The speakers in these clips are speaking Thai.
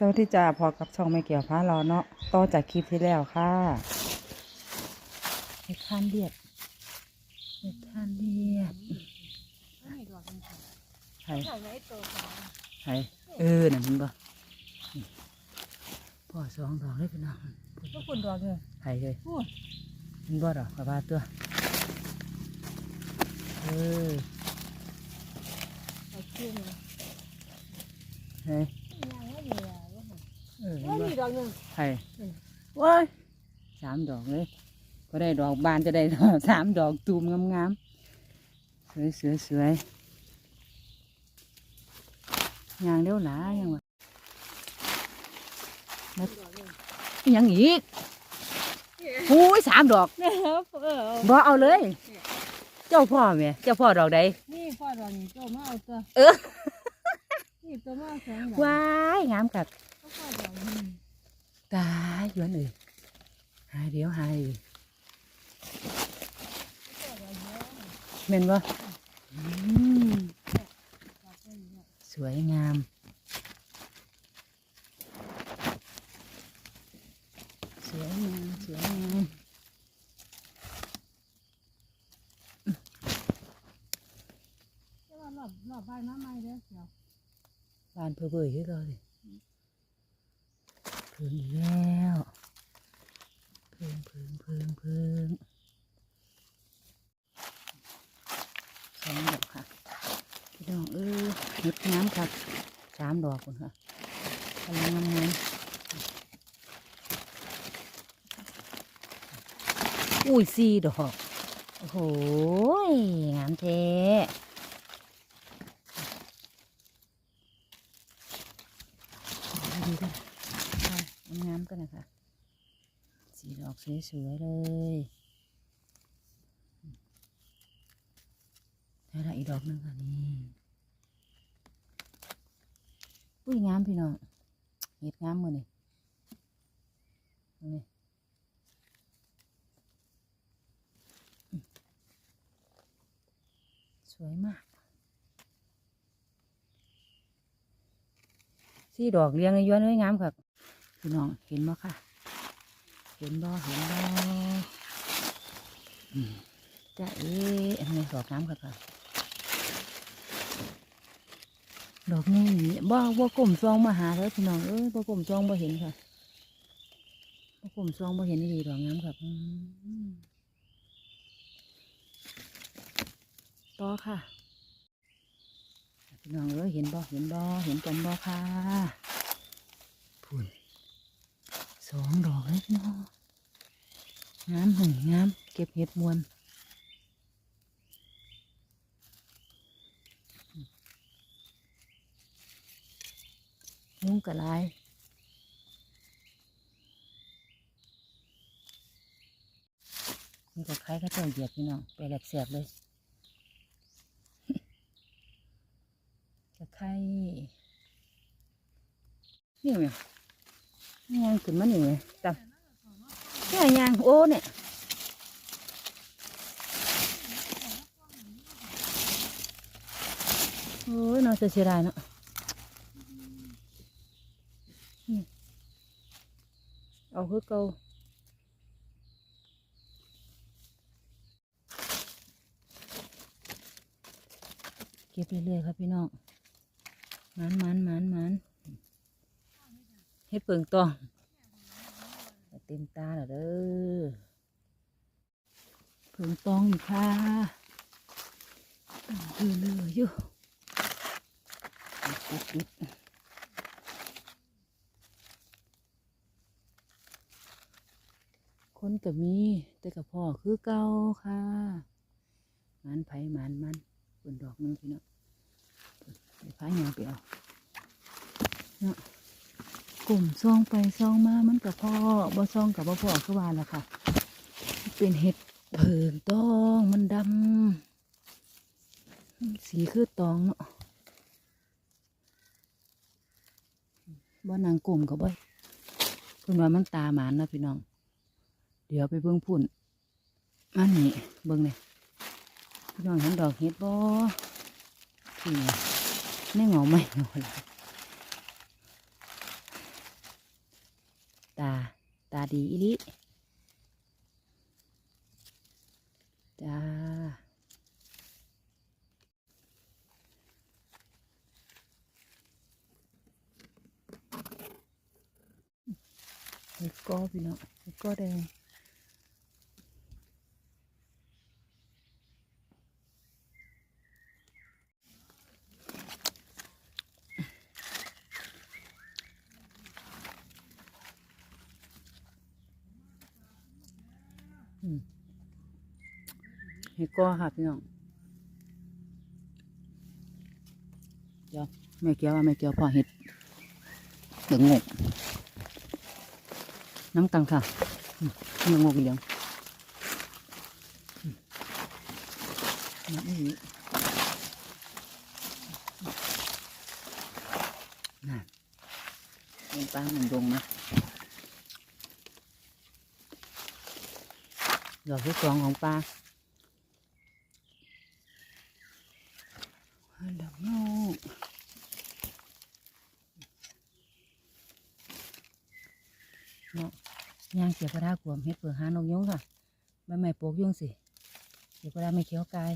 สวัสดีจ้าพอกับช่องไม่เกี่ยวพาเราเนาะต่อจากคลิปที่แล้วค่ะเห็ดทานเลียดเห็ดทานเลียดไผ่ไผ่เออนั่นมันบ่นี่พ่อสองดอกเลยพี่น้องก็คุณดอกเลยไผ่เลยพูดมันบ่ดอกกระบาตัวเออไอ้เชี่ยนี่เฮ้ย ยังไม่มีอะว่าห เออ ว่ามันบ่มีดอกหนึ่งไผ่ว้ายสามดอกเลย ก็ได้ดอกบานจะได้ดอกสามดอกตูมงามๆ สวยสวยสวยยางเลี้ยวหลายังวะแล้วอิหยังอีกหูยสามดอกเนี่ยเออบ่เอาเลย เจ้าพ่อแม่เจ้าพ่อดอกใดนี่พ่อดอกนี่ตัวมาเอาตัวเออนี่ตัวมาสองดอกว้ายงามกัดก็พ่อดอกนี่ ตายหยวนเอ้ยหายเดียวหายเลยพ่อดอกเยอะเม่นบ่อืมดอกเป็นเยอะสวยงามสวยงามสวยงามแต่ว่ารอบรอบบ้านมาใหม่เด้อเดี๋ยวบานเพื่อเบื่อคือเราเลย พึ่งอีกแล้วพึ่งพึ่งพึ่งพึ่งสองดอกค่ะพี่น้องเออเห็ดน้ำค่ะสามดอกคุณค่ะกำลังงามๆอุ้ยสี่ดอก โอ้โหยงามเท ดีกันงามๆกันนะคะ สีดอกสวยๆเลยได้ละอีกดอกนึงค่ะนี่อุ้ยงามพี่น้องเห็ดงามมือนี่นี่สวยมากสี่ดอกเลี้ยงในย้อนไว้งามค่ะพี่น้องเห็นบ่ค่ะ เห็นบ่เห็นบ่อืมจ้าเอ๊ะอันนี้ดอกงามค่ะค่ะดอกนี้บ่บ่กลมซองมาหาแล้วพี่น้องเอ้ยบ่กลมซองบ่เห็นค่ะบ่กลมซองบ่เห็นดีดอกงามค่ะอืมต่อค่ะพี่น้องเอ้ยเห็นบ่เห็นบ่เห็นกันบ่ค่ะพุ่น สองดอกเลยพี่น้องงามหนึ่งงามเก็บเห็ดมวนยุงกระลายนี่ก็คล้ายกับเจ้าเหยียบพี่น้องไปแหลกเสียบเลยตะไคร้นี่ไง ยางขึ้นมาหนึ่งไงตับนี่ยางโอ้เนี่ยโอ้ยน่าจะเสียดายเนาะเอาคือเกาเก็บเรื่อยๆครับพี่น้องมันมันมันมัน เฮ็ดเปิงตองเต็มตาแล้วเด้อเปิงตองอยู่ค่ะเลือเลือยู่จุดจุดคนก็มีแต่กับพ่อคือเก่าค่ะมันไผมันมันเป็นดอกนึงพี่น้องไปพายางไปเอาเนาะ กลุ่มซองไปซองมามันกับพ่อบ่ซองกับบ่พ่อคือว่าล่ะค่ะ เป็นเห็ดเผิงตองมันดำสีคือตองเนาะบ่นางกลุ่มกับบ่เพิ่นว่ามันตาหมานนะพี่น้อง เดี๋ยวไปเบิ่งพุ่นมันนี่เบิ่งเลยพี่น้องเห็นดอกเห็ดบ่ที่นี่ไม่เหงาไม่เหงาเลย ตา ตาดีอีลิจ้าเห็ดกอพี่น้องเห็ดกอแดงอืม เห็ดก้อค่ะพี่น้องเดี๋ยวแม่เกี้ยวว่าแม่เกี้ยวพอเห็ดเดืองงกน้ำตังค่ะเนื้องกเหลืองอืมน้ำนี้น่ะเป็นปลาหมือนดงนะดอกที่สองของปลา ดอกเนาะย่างเสียวกระดากวมเฮ็ดเปิดหานกยุงค่ะใบไม้ปลูกยุงสิเสียวกระดาไม่เขียวกาย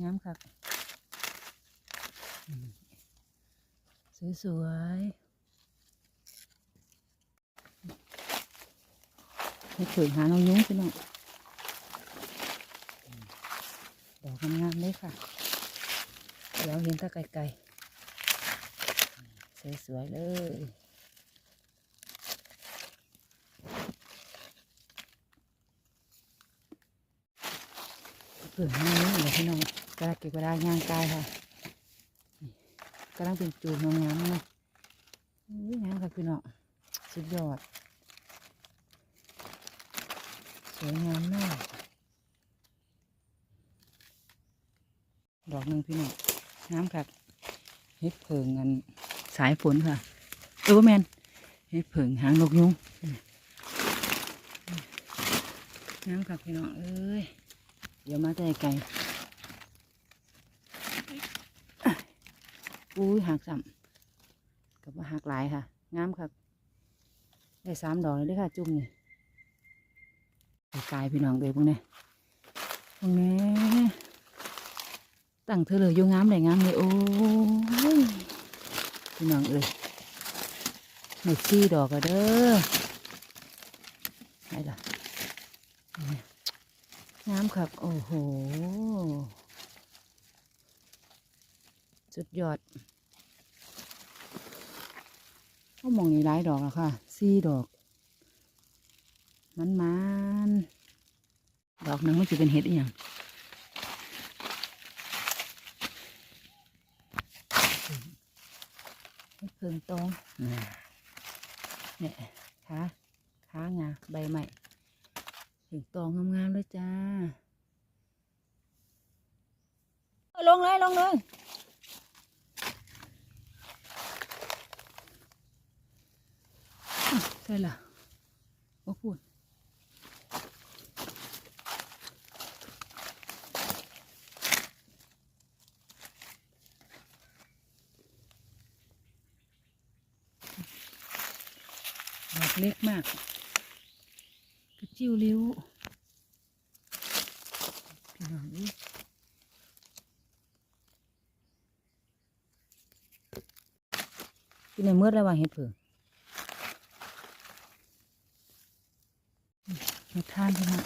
งามครับสวยสวยๆเฮ็ดเปิดหานกยุงพี่น้องดอกงามเลยค่ะ เดี๋ยวเห็นแตะไกลๆสวยๆเลยเผื่อให้นี่เลยพี่น้องกระดาษเก็บกระดาษย่างกายค่ะกำลังเป็นจูบงามๆเลยอุ้ยงามค่ะพี่น้องสุดยอดสวยงามมากดอกหนึ่งพี่น้อง งามค่ะเฮ็ดเพิงกันสายฝนค่ะเออแมนเฮ็ดเพิงหางนกยุงงามค่ะพี่น้องเอ้ยเดี๋ยวมาแต่ไกลอุ้ยหักซ้ำกับว่าหักหลายค่ะงามครับได้สามดอกเลยด้อค่ะ จุ่มนี่ไปกายพี่น้องเลยพวกนี้พวกนี้ ตั้งเธอเลยอยู่งามเลยงามเลยโอ้ยพี่น้องเอ้ยไม่ซี่ดอกอะเด้อไหนล่ะนี่น้ำครับ โอ้โห สุดยอดก็มองนี่หลายดอกแล้วค่ะสี่ดอกมันมันๆดอกหนึงมันจะเป็นเห็ดอหย่าง เพิ่งตองเนี่ยขาขางาใบใหม่ถึงตองงามๆเลยจ้า ลงเลยลงเลยใช่ละโอ้พูด เล็กมาก กระจิ้วริ้วพี่น้องนี่กินในเมื่อระว่างเห็ดเผือกเห็ดทานพี่น้อง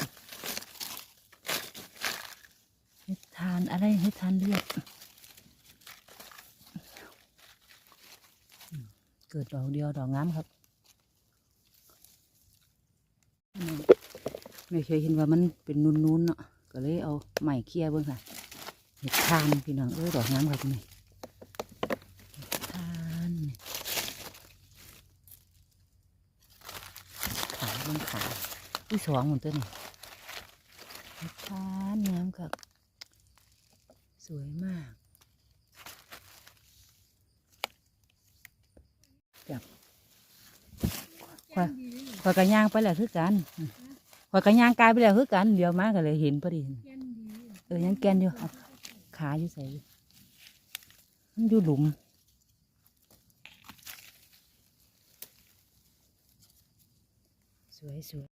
เห็ดทานอะไรเห็ดทานเลือดเกิดดอกเดียวดอกงามครับ ไม่เคยเห็นว่ามันเป็นนูนๆเนาะก็เลยเอาใหม่เคลียร์เบิ่งค่ะเห็ดทานพี่น้องเอ้ยดอกงามครับนี่ทานขาวมันขาวที่สองหมือนตัวนี่เห็ดทานงามครับสวยมากจับควายควายกระย่างไปแหล้วคือกัน วายกระย่างกายไปแล้วคือกันเดี๋ยวมาก็เลยเห็นพอดีเย็นดีเออยังแกนอยู่เอาขาอยู่ใส่มันอยู่หลุมวยสวย